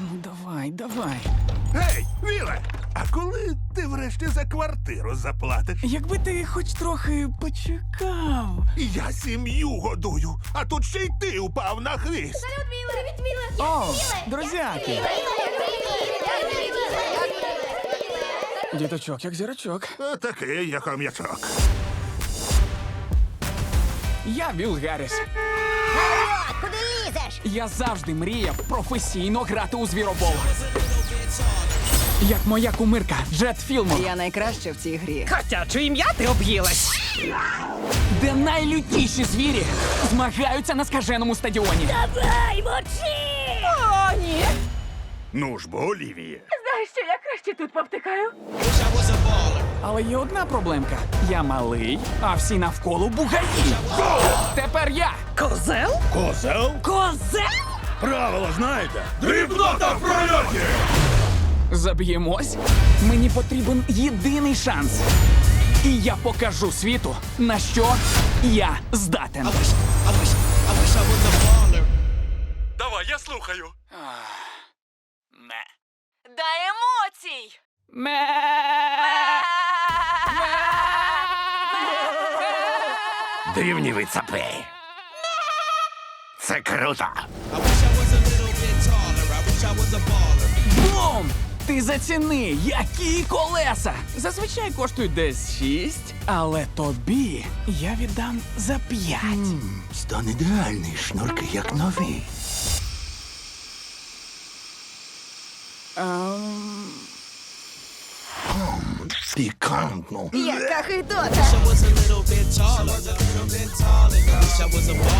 Ну давай, давай. Гей, Віле, а коли ти врешті за квартиру заплатиш? Якби ти хоч трохи почекав. Я сім'ю годую, а тут ще й ти упав на хвіст. Салют, Міле! Привіт, Міле! О, друзяки! Діточок, як зірочок. Такий я хом'ячок. Я Віл Гарріс. Куди лізеш? Я завжди мріяв професійно грати у звіробол. Як моя кумирка Джет Філмор, Я найкраща в цій грі. Котяче ім'я ти об'їлась. де найлютіші звірі змагаються на скаженому стадіоні. Давай, мочи! О, ні. Ну ж бо, Олівіє. Знаєш що, я краще тут повтикаю. Але є одна проблемка: я малий, а всі навколо бугаї. Тепер я. Козел? Козел? Козел? Правила знаєте? Дрібнота в прольоті! Заб'ємось. Мені потрібен єдиний шанс. І я покажу світу, на що я здатен. Давай, я слухаю. Ме. Дай емоцій. Ме. Дивні ви цапи. Це круто. Бум! Ти заціни, які колеса! Зазвичай коштують десь шість, але тобі я віддам за п'ять. Стан ідеальний, шнурки як нові. Ем, Пікантно. Яка хитота! was a little bit taller. Little bit taller. Wish I was a baller.